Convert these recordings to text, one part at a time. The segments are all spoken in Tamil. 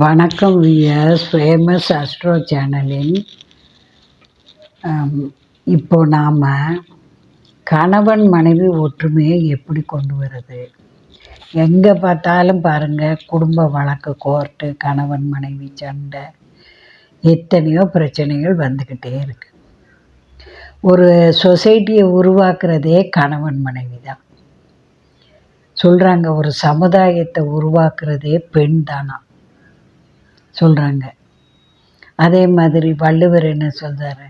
வணக்கம் வியர்ஸ் ஃபேமஸ் அஸ்ட்ரோ சேனலின் இப்போ நாம் கணவன் மனைவி ஒற்றுமையை எப்படி கொண்டு வர்றது? எங்கே பார்த்தாலும் பாருங்கள் குடும்ப வழக்கு கோர்ட்டு கணவன் மனைவி சண்டை எத்தனையோ பிரச்சனைகள் வந்துக்கிட்டே இருக்கு. ஒரு சொசைட்டியை உருவாக்குறதே கணவன் மனைவி தான். சொல்கிறாங்க ஒரு சமுதாயத்தை உருவாக்குறதே பெண் தானா? சொல்கிறாங்க அதே மாதிரி வள்ளுவர் என்ன சொல்கிறாரு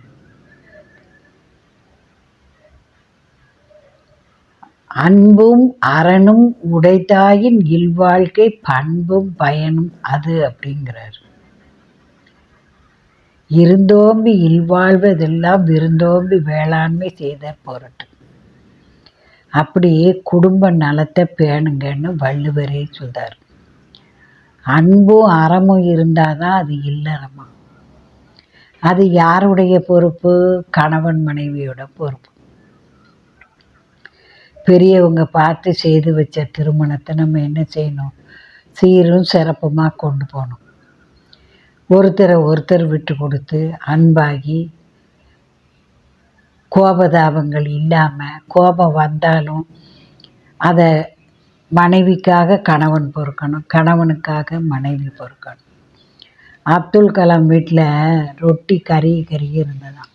அன்பும் அறனும் உடைத்தாயின் இல்வாழ்க்கை பண்பும் பயனும் அது அப்படிங்கிறார். இருந்தோம்பி இல்வாழ்வதெல்லாம் விருந்தோம்பி வேளாண்மை செய்த பொருட்டு அப்படியே குடும்ப நலத்தை பேணுங்கன்னு வள்ளுவரே சொல்கிறார் அன்பும் அறமும் இருந்தால் தான் அது இல்லறமா. அது யாருடைய பொறுப்பு? கணவன் மனைவியோட பொறுப்பு. பெரியவங்க பார்த்து செய்து வச்ச திருமணத்தை நம்ம என்ன செய்யணும்? சீரும் சிறப்புமாக கொண்டு போகணும். ஒருத்தரை ஒருத்தர் விட்டு கொடுத்து அன்பாகி கோபதாபங்கள் இல்லாமல் கோபம் வந்தாலும் அதை மனைவிக்காக கணவன் பொறுக்கணும் கணவனுக்காக மனைவி பொறுக்கணும். அப்துல் கலாம் வீட்டில் ரொட்டி கறி கறி இருந்ததாம்.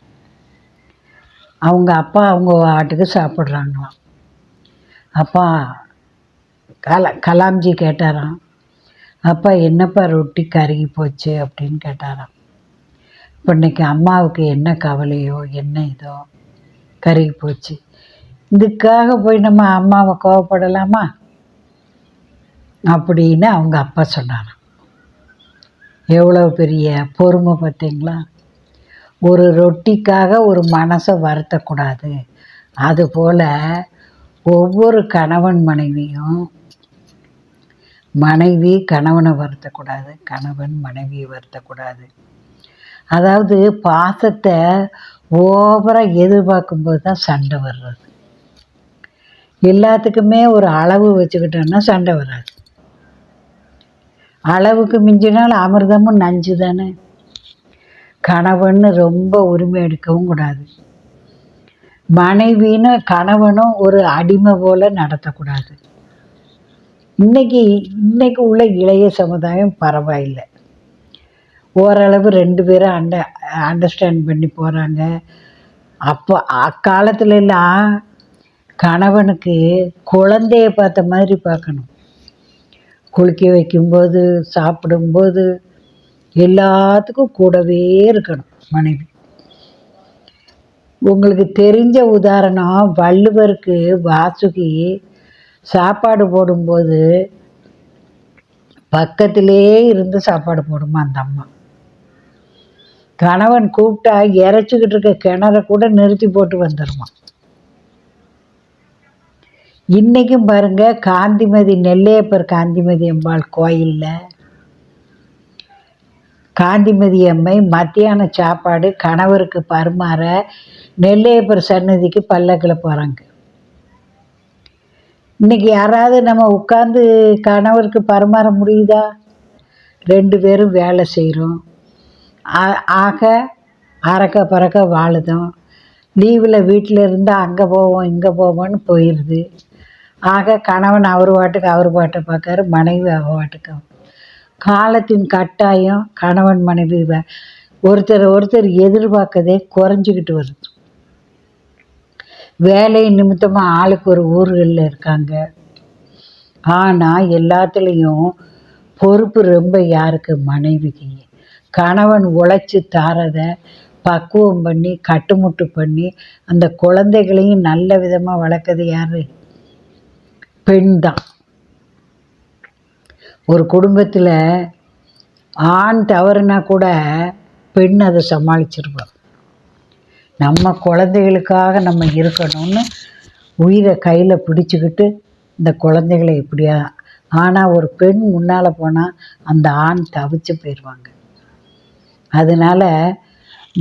அவங்க அப்பா அவங்க ஆட்டுக்கு சாப்பிட்றாங்களாம். அப்பா கல கலாம்ஜி கேட்டாராம். அப்பா என்னப்பா ரொட்டி கருகி போச்சு அப்படின்னு கேட்டாராம். இப்போ இன்னைக்கு அம்மாவுக்கு என்ன கவலையோ என்ன இதோ கருகி போச்சு. இதுக்காக போய் நம்ம அம்மாவை கோவப்படலாமா? அப்படின்னு அவங்க அப்பா சொன்னாராம். எவ்வளோ பெரிய பொறுமை பார்த்தீங்களா? ஒரு ரொட்டிக்காக ஒரு மனசை வருத்தக்கூடாது. அதுபோல் ஒவ்வொரு கணவன் மனைவியும் மனைவி கணவனை வருத்தக்கூடாது கணவன் மனைவியை வருத்தக்கூடாது. அதாவது பாசத்தை ஓவராக எதிர்பார்க்கும்போது தான் சண்டை வர்றது. எல்லாத்துக்குமே ஒரு அளவு வச்சுக்கிட்டோன்னா சண்டை வராது. அளவுக்கு மிஞ்சினால் அமிர்தமும் நஞ்சு தானே கணவன்னு ரொம்ப உரிமை எடுக்கவும் கூடாது. மனைவின்னு கணவனும் ஒரு அடிமை போல நடத்தக்கூடாது. இன்னைக்கு இன்னைக்கு உள்ள இளைய சமுதாயம் பரவாயில்லை. ஓரளவு ரெண்டு பேரும் அண்ட அண்டர்ஸ்டாண்ட் பண்ணி போகிறாங்க அப்போ அக்காலத்துலலாம் கணவனுக்கு குழந்தைய பார்த்த மாதிரி பார்க்கணும். குளிக்க வைக்கும்போது சாப்பிடும்போது எல்லாத்துக்கும் கூடவே இருக்கணும் மனைவி. உங்களுக்கு தெரிஞ்ச உதாரணம் வள்ளுவருக்கு வாசுகி சாப்பாடு போடும்போது பக்கத்திலே இருந்து சாப்பாடு போடுமா அந்த அம்மா. கணவன் கூப்பிட்டா இறைச்சிக்கிட்டு இருக்க கிணற கூட நிறுத்தி போட்டு வந்துடுமா இன்றைக்கும் பாருங்க காந்திமதி நெல்லையப்பர் காந்திமதி அம்பாள் கோயிலில் காந்திமதி அம்மை மத்தியான சாப்பாடு கணவருக்கு பருமாற நெல்லையப்பர் சன்னதிக்கு பல்லக்கில் போகிறாங்க இன்னைக்கு யாராவது நம்ம உட்காந்து கணவருக்கு பரிமாற முடியுதா? ரெண்டு பேரும் வேலை செய்கிறோம் ஆக அறக்க பறக்க வாழுதோம். லீவில் வீட்டில் இருந்தால் அங்கே போவோம் இங்கே போவோம்னு போயிடுது ஆக கணவன் அவர் பாட்டுக்கு அவர் பாட்டை பார்க்காரு மனைவி அவர் பாட்டுக்கு. காலத்தின் கட்டாயம் கணவன் மனைவி ஒருத்தர் ஒருத்தர் எதிர்பார்க்கதே குறைஞ்சிக்கிட்டு வருது. வேலை நிமித்தமாக ஆளுக்கு ஒரு ஊர்களில் இருக்காங்க. ஆனால் எல்லாத்துலேயும் பொறுப்பு ரொம்ப யாருக்கு? மனைவிக்கு. கணவன் உழைச்சி தாரத பக்குவம் பண்ணி கட்டுமுட்டு பண்ணி அந்த குழந்தைகளையும் நல்ல விதமாக வளர்க்குறது யார்? பெண் தான் ஒரு குடும்பத்தில் ஆண் தவறுனா கூட பெண் அதை சமாளிச்சிருப்பாள் நம்ம குழந்தைகளுக்காக நம்ம இருக்கணும்னு உயிரை கையில் பிடிச்சிக்கிட்டு இந்த குழந்தைகளை எப்படியா ஆனால் ஒரு பெண் முன்னால் போனால் அந்த ஆண் தவிச்சு போயிடுவாங்க அதனால்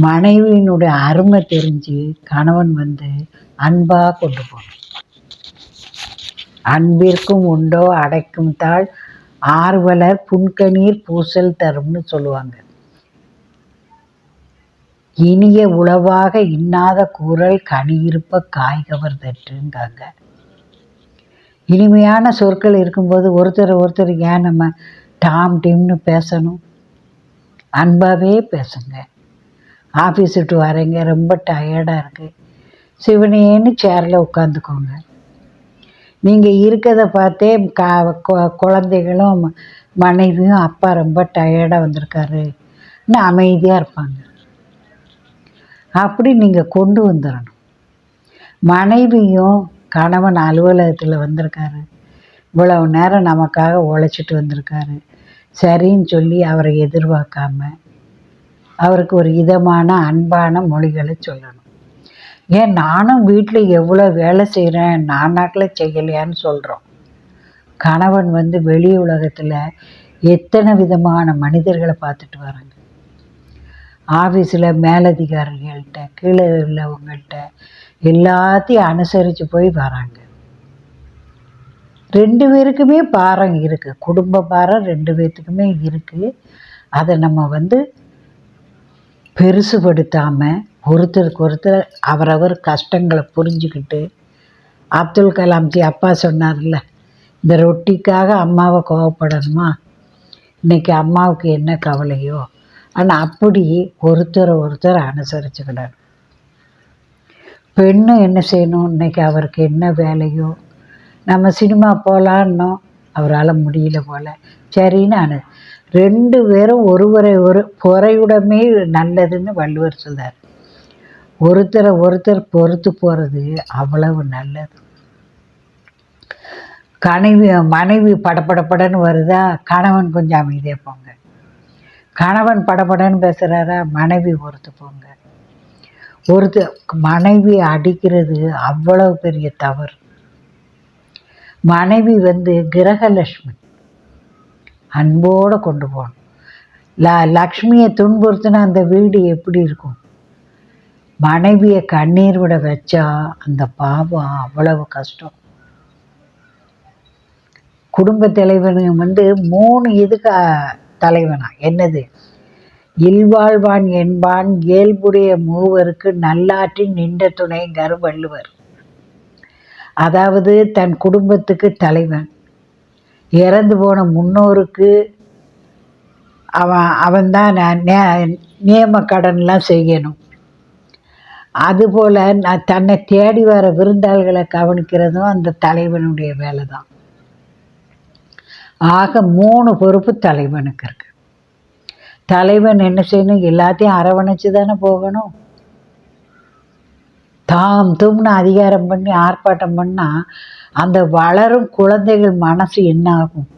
மனைவியினுடைய அருமை தெரிஞ்சு கணவன் வந்து அன்பாக கொண்டு போகணும். அன்பிற்கும் உண்டோ அடைக்கும் தாழ் ஆர்வலர் புன்கணீர் பூசல் தரும்னு சொல்லுவாங்க. இனிய உளவாக இன்னாத கூறல் கனியிருப்ப காய்கவர் தற்றுங்காங்க. இனிமையான சொற்கள் இருக்கும்போது ஒருத்தர் ஒருத்தர் ஏன் நம்ம டாம் டிம்னு பேசணும்? அன்பாகவே பேசுங்க. ஆஃபீஸ் விட்டு வரீங்க ரொம்ப டயர்டாக இருக்குது சிவனேன்னு சேரில் உட்காந்துக்கோங்க. நீங்கள் இருக்கிறத பார்த்தே கா கொ- குழந்தைகளும் மனைவியும் அப்பா ரொம்ப டயர்டாக வந்திருக்காருன்னு அமைதியாக இருப்பாங்க. அப்படி நீங்கள் கொண்டு வந்துடணும் மனைவியும் கணவன் அலுவலகத்தில் வந்திருக்காரு. இவ்வளவு நேரம் நமக்காக உழைச்சிட்டு வந்திருக்காரு. சரின்னு சொல்லி அவரை எதிர்பார்க்காம அவருக்கு ஒரு இதமான அன்பான மொழிகளை சொல்லணும். ஏன் நானும் வீட்டில் எவ்வளோ வேலை செய்கிறேன் நானாக்கில் செய்யலையான்னு சொல்கிறோம் கணவன் வந்து வெளி உலகத்தில் எத்தனை விதமான மனிதர்களை பார்த்துட்டு வராங்க. ஆஃபீஸில் மேலதிகாரிகள்கிட்ட கீழே உள்ளவங்கள்ட்ட எல்லாத்தையும் அனுசரித்து போய் வராங்க. ரெண்டு பேருக்குமே பாரம் இருக்குது குடும்ப பாரம் ரெண்டு பேர்த்துக்குமே இருக்குது அதை நம்ம வந்து பெருசுபடுத்தாமல் ஒருத்தருக்கு ஒருத்தர் அவரவர் கஷ்டங்களை புரிஞ்சுக்கிட்டு அப்துல் கலாம்ஜி அப்பா சொன்னார்ல இந்த ரொட்டிக்காக அம்மாவை கோவப்படணுமா? இன்னைக்கு அம்மாவுக்கு என்ன கவலையோ? ஆனால் அப்படி ஒருத்தரை ஒருத்தர் அனுசரிச்சுக்கிடணும். பெண்ணும் என்ன செய்யணும்? இன்னைக்கு அவருக்கு என்ன வேலையோ? நம்ம சினிமா போகலான்னோம் அவரால் முடியல போல. சரின்னு அனு ரெண்டு பேரும் ஒருவரை ஒரு பொறையுடமே நல்லதுன்னு வள்ளுவர் சொல்கிறார் ஒருத்தரை ஒருத்தர் பொறுத்து போகிறது அவ்வளவு நல்லது. கனைவி மனைவி படப்படப்படன்னு வருதா? கணவன் கொஞ்சம் அமைதியாக போங்க. கணவன் படபடன்னு பேசுகிறாரா மனைவி பொறுத்து போங்க. ஒருத்தர் மனைவி அடிக்கிறது அவ்வளவு பெரிய தவறு. மனைவி வந்து கிரகலட்சுமி. அன்போடு கொண்டு போகணும். ல லக்ஷ்மியை துன்புறுத்தினா அந்த வீடு எப்படி இருக்கும்? மனைவியை கண்ணீர் விட வச்சா அந்த பாவம் அவ்வளவு கஷ்டம். குடும்ப தலைவன் வந்து மூணு இதுக்கு தலைவனா? என்னது? இல்வாழ்வான் என்பான் இயல்புடைய மூவருக்கு நல்லாற்றின் நின்ற துணைங்கார் வள்ளுவர். அதாவது தன் குடும்பத்துக்கு தலைவன். இறந்து போன முன்னோருக்கு அவன் அவன்தான் நே- நியம கடன்லாம் செய்யணும். அதுபோல் நான் தன்னை தேடி வர விருந்தாளிகளை கவனிக்கிறதும் அந்த தலைவனுடைய வேலை தான் ஆக மூணு பொறுப்பு தலைவனுக்கு இருக்கு. தலைவன் என்ன செய்யணும்? எல்லாத்தையும் அரவணைச்சு தானே போகணும். தாம் தும்னு அதிகாரம் பண்ணி ஆர்ப்பாட்டம் பண்ணால் அந்த வளரும் குழந்தைகள் மனசு என்ன ஆகும்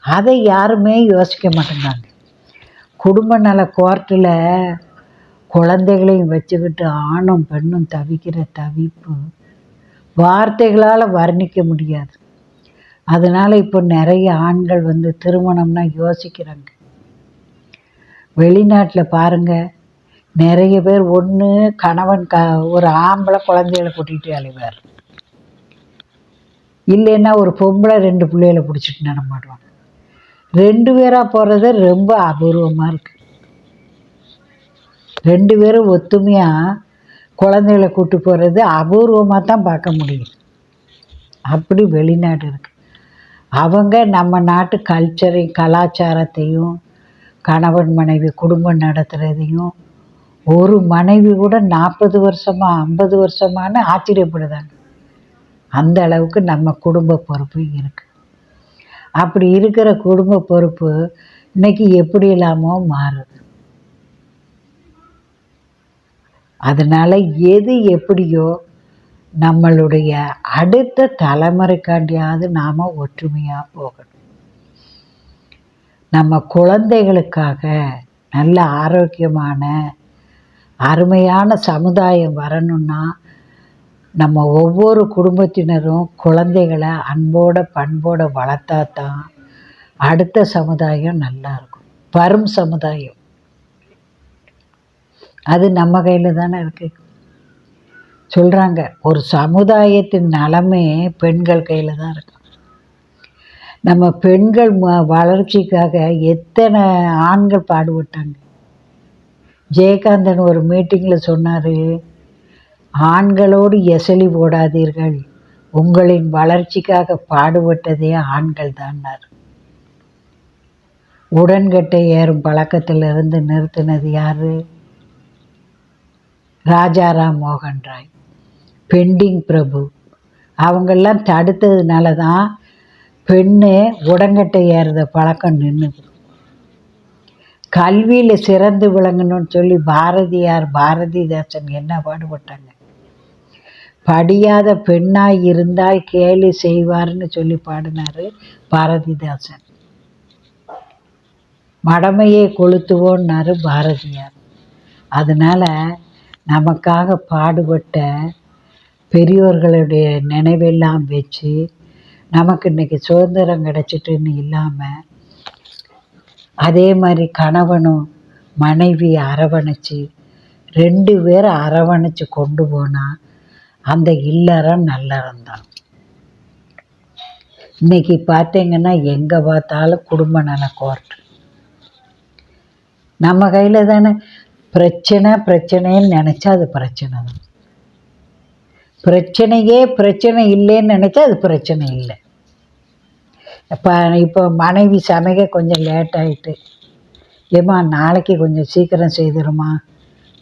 அதை யாருமே யோசிக்க மாட்டேங்கிறாங்க. குடும்ப நல கோர்ட்டில் குழந்தைகளையும் வச்சுக்கிட்டு ஆணும் பெண்ணும் தவிக்கிற தவிப்பு வார்த்தைகளால் வர்ணிக்க முடியாது. அதனால் இப்போ நிறைய ஆண்கள் வந்து திருமணம்னா யோசிக்கிறாங்க. வெளிநாட்டில் பாருங்கள் நிறைய பேர் ஒன்று கணவன் க ஒரு ஆம்பளை குழந்தைகளை கூட்டிகிட்டு அலைவார் இல்லைன்னா ஒரு பொம்பளை ரெண்டு பிள்ளைகளை பிடிச்சிட்டு நடமாடுவாங்க. ரெண்டு பேராக போகிறது ரொம்ப அபூர்வமாக இருக்குது ரெண்டு பேரும் ஒத்துமையாக குழந்தைகளை கூட்டு போகிறது அபூர்வமாக தான் பார்க்க முடியும். அப்படி வெளிநாடு இருக்குது அவங்க நம்ம நாட்டு கல்ச்சரையும் கலாச்சாரத்தையும் கணவன் மனைவி குடும்பம் நடத்துகிறதையும் ஒரு மனைவி கூட நாற்பது வருஷமா ஐம்பது வருஷமான்னு ஆச்சரியப்படுதாங்க அந்த அளவுக்கு நம்ம குடும்ப பொறுப்பு இருக்குது அப்படி இருக்கிற குடும்ப பொறுப்பு இன்னைக்கு எப்படி இல்லாமோ மாறுது. அதனால் எது எப்படியோ நம்மளுடைய அடுத்த தலைமுறைக்காண்டியாவது நாம் ஒற்றுமையாக போகணும். நம்ம குழந்தைகளுக்காக நல்ல ஆரோக்கியமான அருமையான சமுதாயம் வரணும்னா நம்ம ஒவ்வொரு குடும்பத்தினரும் குழந்தைகளை அன்போட பண்போடு வளர்த்தா தான் அடுத்த சமுதாயம் நல்லா இருக்கும். வரும் சமுதாயம். அது நம்ம கையில் தானே இருக்குது சொல்கிறாங்க ஒரு சமுதாயத்தின் நலமே பெண்கள் கையில் தான் இருக்கு. நம்ம பெண்கள் ம- வளர்ச்சிக்காக எத்தனை ஆண்கள் பாடுபட்டாங்க? ஜெயகாந்தன் ஒரு மீட்டிங்கில் சொன்னார் ஆண்களோடு எசலி போடாதீர்கள் உங்களின் வளர்ச்சிக்காக பாடுபட்டதே ஆண்கள் தான்னார். உடன்கட்டை ஏறும் பழக்கத்தில் இருந்து நிறுத்தினது யாரு? ராஜாராம் மோகன் ராய் பெண்டிங் பிரபு. அவங்கெல்லாம் தடுத்ததுனால தான் பெண்ணு உடங்கட்டை ஏறுத பழக்கம் நின்றுது கல்வியில் சிறந்து விளங்கணும்னு சொல்லி பாரதியார் பாரதிதாசன் என்ன பாடுபட்டாங்க? படியாத பெண்ணாய் இருந்தால் கேலி செய்வார்னு சொல்லி பாடினாரு பாரதிதாசன். மடமையை கொளுத்துவோன்னாரு பாரதியார். அதனால் நமக்காக பாடுபட்ட பெரியோர்களுடைய நினைவெல்லாம் வச்சு நமக்கு இன்னைக்கு சுதந்திரம் கிடச்சிட்டுன்னு இல்லாமல் அதே மாதிரி கணவனும் மனைவி அரவணைச்சு ரெண்டு பேரும் அரவணைச்சு கொண்டு போனால் அந்த இல்லறம் நல்லறம் தான். இன்னைக்கு பார்த்தீங்கன்னா எங்கே பார்த்தாலும் குடும்ப நல கோர்ட். நம்ம கையில் தானே பிரச்சனை பிரச்சனைன்னு நினச்சா அது பிரச்சனை தான். பிரச்சனையே பிரச்சனை இல்லைன்னு நினச்சா அது பிரச்சனை இல்லை. இப்போ இப்போ மனைவி சமைக்க கொஞ்சம் லேட் ஆகிட்டு ஏம்மா நாளைக்கு கொஞ்சம் சீக்கிரம் செய்திருமா?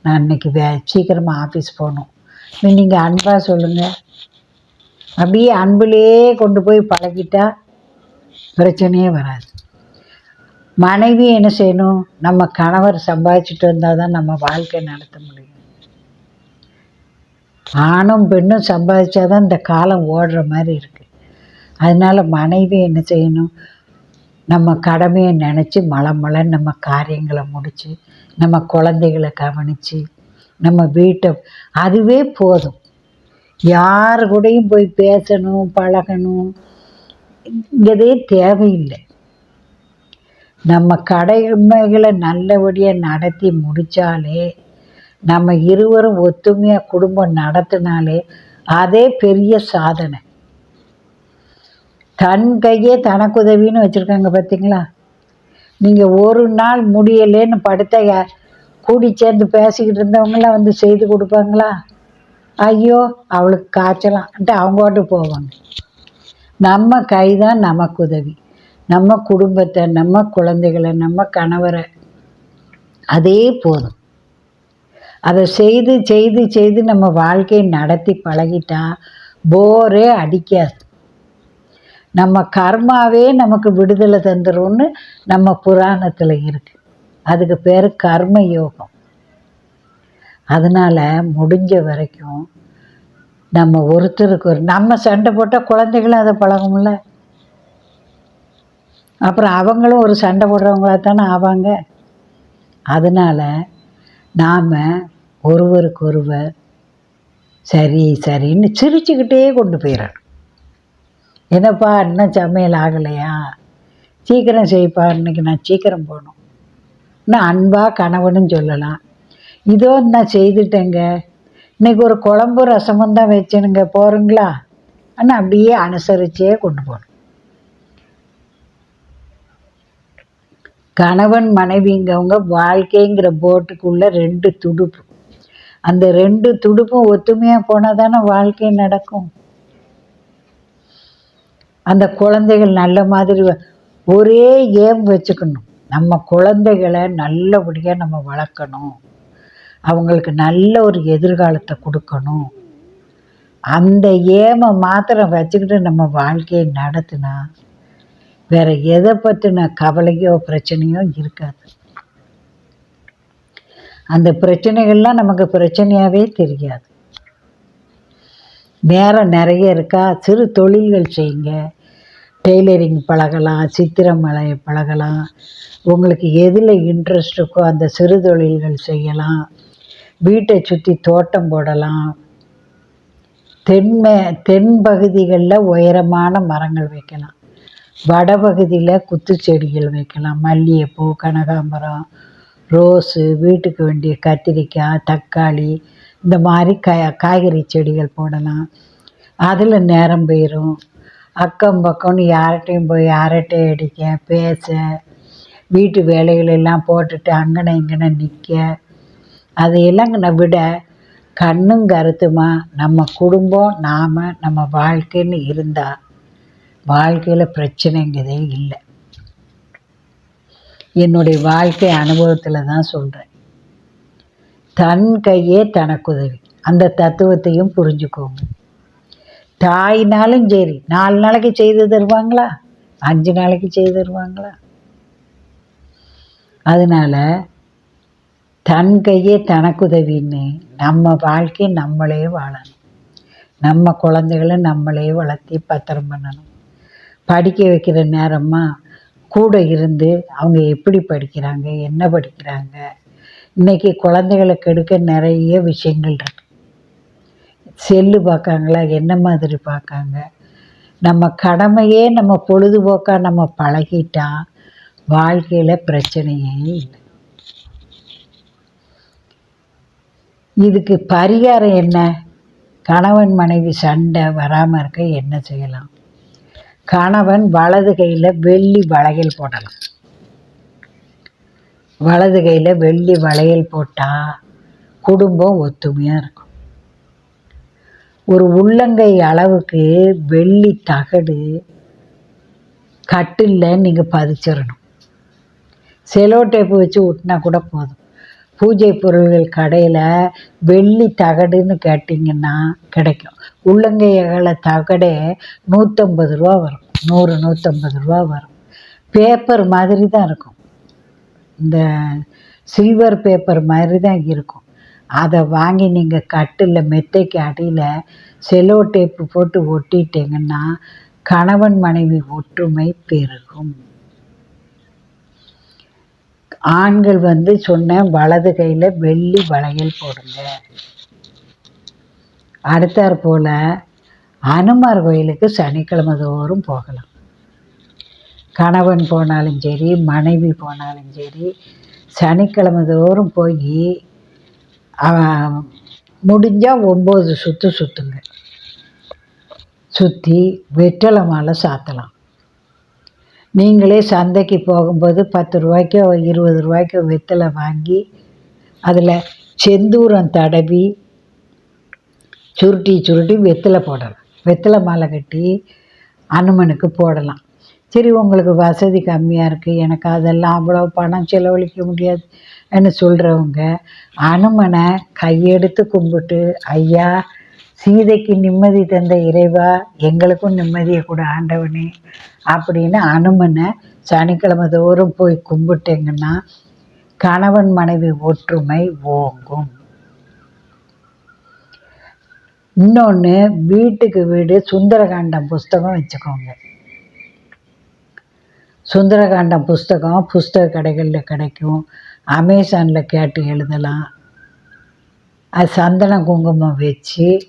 நான் இன்னைக்கு வே சீக்கிரமாக ஆஃபீஸ் போகணும். நீங்கள் அன்பாக சொல்லுங்கள் அப்படியே அன்பிலேயே கொண்டு போய் பழகிட்டா பிரச்சனையே வராது. மனைவி என்ன செய்யணும்? நம்ம கணவர் சம்பாதிச்சுட்டு வந்தால் தான் நம்ம வாழ்க்கை நடத்த முடியும். ஆணும் பெண்ணும் சம்பாதிச்சாதான் இந்த காலம் ஓடுற மாதிரி இருக்குது அதனால் மனைவி என்ன செய்யணும்? நம்ம கடமையை நினச்சி மலை நம்ம காரியங்களை முடித்து நம்ம குழந்தைகளை கவனித்து நம்ம வீட்டை அதுவே போதும். யார் கூடயும் போய் பேசணும் பழகணும். இங்கதே தேவையில்லை. நம்ம கடமைகளை நல்லபடியாக நடத்தி முடித்தாலே நம்ம இருவரும் ஒத்துமையாக குடும்பம் நடத்தினாலே அதே பெரிய சாதனை. தன் கையே தனக்குதவின்னு வச்சுருக்காங்க பார்த்தீங்களா நீங்கள் ஒரு நாள் முடியலேன்னு படுத்த கூடி சேர்ந்து பேசிக்கிட்டு இருந்தவங்களாம் வந்து செய்து கொடுப்பாங்களா? ஐயோ அவளுக்கு காய்ச்சலான்ட்டு அவங்களாட்டு போவாங்க. நம்ம கை தான் நமக்கு உதவி நம்ம குடும்பத்தை நம்ம குழந்தைகளை நம்ம கணவரை அதே போதும். அதை செய்து செய்து செய்து நம்ம வாழ்க்கையை நடத்தி பழகிட்டா போரே அடிக்காது. நம்ம கர்மாவே நமக்கு விடுதலை தந்துரும்னு நம்ம புராணத்தில் இருக்கு. அதுக்கு பேர் கர்ம யோகம். அதனால் முடிஞ்ச வரைக்கும் நம்ம ஒருத்தருக்கு ஒரு நம்ம சண்டை போட்டால் குழந்தைகளும் அதை பழகும்ல? அப்புறம் அவங்களும் ஒரு சண்டை போடுறவங்களா தானே ஆவாங்க. அதனால் நாம் ஒருவருக்கொருவர் சரி சரின்னு சிரிச்சுக்கிட்டே கொண்டு போயிடணும் என்னப்பா இன்னும் சமையல் ஆகலையா? சீக்கிரம் செய்ப்பா இன்னைக்கு நான் சீக்கிரம் போகணும். இன்னும் அன்பாக கணவனும் சொல்லலாம். இதோ நான் செய்துட்டேங்க. இன்னைக்கு ஒரு குழம்பு ரசமும் தான் வச்சேனுங்க போகிறீங்களா ஆனால் அப்படியே அனுசரிச்சே கொண்டு போகணும். கணவன் மனைவிங்கவங்க வாழ்க்கைங்கிற போட்டுக்குள்ள ரெண்டு துடுப்பு. அந்த ரெண்டு துடுப்பும் ஒத்துமையாக போனால் தானே வாழ்க்கை நடக்கும். அந்த குழந்தைகள் நல்ல மாதிரி ஒரே ஏம் வச்சுக்கணும். நம்ம குழந்தைகளை நல்லபடியாக நம்ம வளர்க்கணும். அவங்களுக்கு நல்ல ஒரு எதிர்காலத்தை கொடுக்கணும். அந்த ஏமை மாத்திரம் வச்சுக்கிட்டு நம்ம வாழ்க்கையை நடத்தினா வேற எதை பற்றின கவலையோ பிரச்சனையோ இருக்காது. அந்த பிரச்சனைகள்லாம் நமக்கு பிரச்சனையாகவே தெரியாது. நேரம் நிறைய இருக்கா? சிறு தொழில்கள் செய்யுங்க. டெய்லரிங் பழகலாம் சித்திரமலை பழகலாம். உங்களுக்கு எதில் இன்ட்ரெஸ்ட் இருக்கோ அந்த சிறு தொழில்கள் செய்யலாம். வீட்டை சுற்றி தோட்டம் போடலாம். தென்மே தென் பகுதிகளில் உயரமான மரங்கள் வைக்கலாம். வடபகுதியில் குத்து செடிகள் வைக்கலாம். மல்லிகைப்பூ கனகாம்பரம் ரோஸு வீட்டுக்கு வேண்டிய கத்திரிக்காய் தக்காளி இந்த மாதிரி க காய்கறி செடிகள் போடலாம். அதில் நேரம் போயிடும் அக்கம் பக்கம்னு யார்கிட்டையும் போய் அரட்டை அடிக்க பேச வீட்டு வேலைகளெல்லாம் போட்டுட்டு அங்கன இங்கன நிற்க அதையெல்லாம் விட கண்ணும் கருத்துமா நம்ம குடும்பம் நாம் நம்ம வாழ்க்கைன்னு இருந்தால் வாழ்க்கையில் பிரச்சனைங்கிறதே இல்லை. என்னுடைய வாழ்க்கை அனுபவத்தில் தான் சொல்கிறேன் தன் கையே தனக்குதவி அந்த தத்துவத்தையும் புரிஞ்சுக்கோங்க. தாய்னாலும் சரி நாலு நாளைக்கு செய்து தருவாங்களா? அஞ்சு நாளைக்கு செய்து தருவாங்களா? அதனால் தன் கையே தனக்குதவின்னு நம்ம வாழ்க்கையை நம்மளே வாழணும். நம்ம குழந்தைகளை நம்மளே வளர்த்தி பத்திரம் பண்ணணும். படிக்க வைக்கிற நேரமாக கூட இருந்து அவங்க எப்படி படிக்கிறாங்க என்ன படிக்கிறாங்க? இன்றைக்கி குழந்தைகளை கெடுக்க நிறைய விஷயங்கள் இருக்கு. செல்லு பார்க்காங்களா? என்ன மாதிரி பார்க்காங்க? நம்ம கடமையே நம்ம பொழுதுபோக்காக நம்ம பழகிட்டா வாழ்க்கையில் பிரச்சனையே இல்லை. இதுக்கு பரிகாரம் என்ன? கணவன் மனைவி சண்டை வராமல் இருக்க என்ன செய்யலாம்? கணவன் வலது கையில் வெள்ளி வளையல் போடலாம். வலது கையில் வெள்ளி வளையல் போட்டால் குடும்பம் ஒத்துமையாக இருக்கும். ஒரு உள்ளங்கை அளவுக்கு வெள்ளி தகடு கட்டில் நீங்கள் பதிச்சிடணும். செலோ டேப்பு வச்சு ஒட்டினா கூட போதும். பூஜை பொருள்கள் கடையில் வெள்ளி தகடுன்னு கேட்டிங்கன்னா கிடைக்கும். உள்ளங்கை அகல தகடே நூற்றம்பது ரூபா வரும். நூறு நூற்றம்பது ரூபா வரும். பேப்பர் மாதிரி தான் இருக்கும். இந்த சில்வர் பேப்பர் மாதிரி தான் இருக்கும். அதை வாங்கி நீங்கள் கட்டில் மெத்தைக்கு அடியில் செலோ டேப்பு போட்டு ஒட்டிட்டிங்கன்னா கணவன் மனைவி ஒற்றுமை பெருகும். ஆண்கள் வந்து சொன்ன வலது கையில் வெள்ளி வளையல் போடுங்க. அடுத்தாற் போல் அனுமார் கோயிலுக்கு சனிக்கிழமை தோறும் போகலாம். கணவன் போனாலும் சரி மனைவி போனாலும் சரி சனிக்கிழமை தோறும் போய் முடிஞ்சால் ஒம்பது சுற்று சுற்றுங்க சுற்றி வெற்றிலை மாலை சாத்தலாம். நீங்களே சந்தைக்கு போகும்போது பத்து ரூபாய்க்கோ இருபது ரூபாய்க்கோ வெத்தலை வாங்கி அதில் செந்தூரம் தடவி சுருட்டி சுருட்டி வெத்தலை போடலாம். வெத்தலை மாலை கட்டி அனுமனுக்கு போடலாம். சரி உங்களுக்கு வசதி கம்மியாக இருக்குது எனக்கு அதெல்லாம் அவ்வளோ பணம் செலவழிக்க முடியாது என்ன சொல்கிறவங்க அனுமனை கையெடுத்து கும்பிட்டு ஐயா சீதைக்கு நிம்மதி தந்த இறைவா எங்களுக்கும் நிம்மதியை கூட ஆண்டவனே அப்படின்னு அனுமனை சனிக்கிழமை தோறும் போய் கும்பிட்டீங்கன்னா கணவன் மனைவி ஒற்றுமை ஓங்கும். இன்னொன்று வீட்டுக்கு வீடு சுந்தரகாண்டம் புஸ்தகம் வச்சுக்கோங்க. சுந்தரகாண்டம் புஸ்தகம் புஸ்தக கடைகளில் கிடைக்கும். அமேசானில் கேட்டு எழுதலாம். அது சந்தன குங்குமம் வச்சு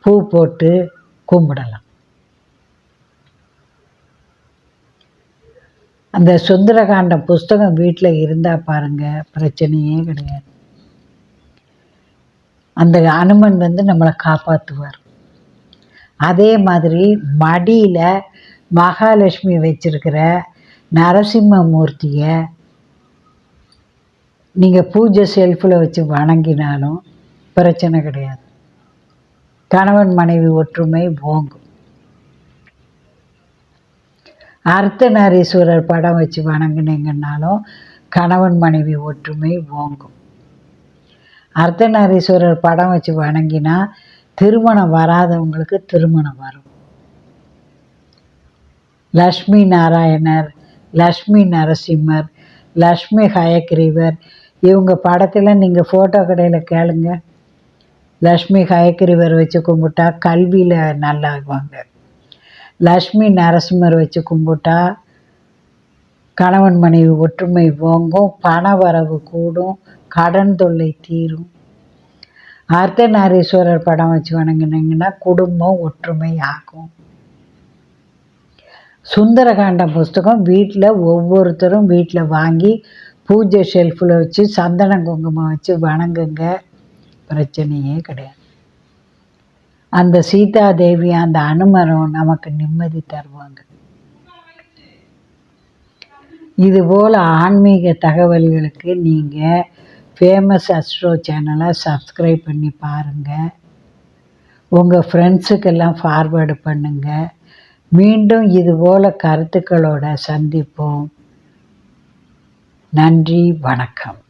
பூ போட்டு கும்பிடலாம். அந்த சுந்தரகாண்டம் புஸ்தகம் வீட்டில் இருந்தால் பாருங்கள் பிரச்சனையே கிடையாது. அந்த அனுமன் வந்து நம்மளை காப்பாற்றுவார் அதே மாதிரி மடியில் மகாலட்சுமி வச்சிருக்கிற நரசிம்ம மூர்த்தியை நீங்கள் பூஜை செல்ஃபில் வச்சு வணங்கினாலும் பிரச்சனை கிடையாது. கணவன் மனைவி ஒற்றுமை ஓங்கும். அர்த்தநாரீஸ்வரர் படம் வச்சு வணங்கினீங்கன்னாலும் கணவன் மனைவி ஒற்றுமை ஓங்கும். அர்த்தநாரீஸ்வரர் படம் வச்சு வணங்கினா திருமணம் வராதவங்களுக்கு திருமணம் வரும். லக்ஷ்மி நாராயணர் லக்ஷ்மி நரசிம்மர் லக்ஷ்மி ஹயக்ரீவர் இவங்க படத்தில் நீங்கள் ஃபோட்டோ கடையில் கேளுங்க. லக்ஷ்மி ஹயக்ரீவர் வச்சு கும்பிட்டா கல்வியில் நல்லாகுவாங்க லக்ஷ்மி நரசிம்மர் வச்சு கும்பிட்டா கணவன் மனைவி ஒற்றுமை ஓங்கும் பண வரவு கூடும் கடன் தொல்லை தீரும். அர்த்தநாரீஸ்வரர் படம் வச்சு வணங்கினீங்கன்னா குடும்பம் ஒற்றுமை ஆகும் சுந்தரகாண்ட புஸ்தகம் வீட்டில் ஒவ்வொருத்தரும் வீட்டில் வாங்கி பூஜை ஷெல்ஃபில் வச்சு சந்தன குங்குமம் வச்சு வணங்குங்க. பிரச்சனையே கிடையாது. அந்த சீதா தேவி அந்த அனுமரம் நமக்கு நிம்மதி தருவாங்க. இதுபோல் ஆன்மீக தகவல்களுக்கு நீங்கள் ஃபேமஸ் அஸ்ட்ரோ சேனலை சப்ஸ்கிரைப் பண்ணி பாருங்கள் உங்கள் ஃப்ரெண்ட்ஸுக்கெல்லாம் ஃபார்வேர்டு பண்ணுங்கள் மீண்டும் இதுபோல் கருத்துக்களோட சந்திப்போம். நன்றி வணக்கம்.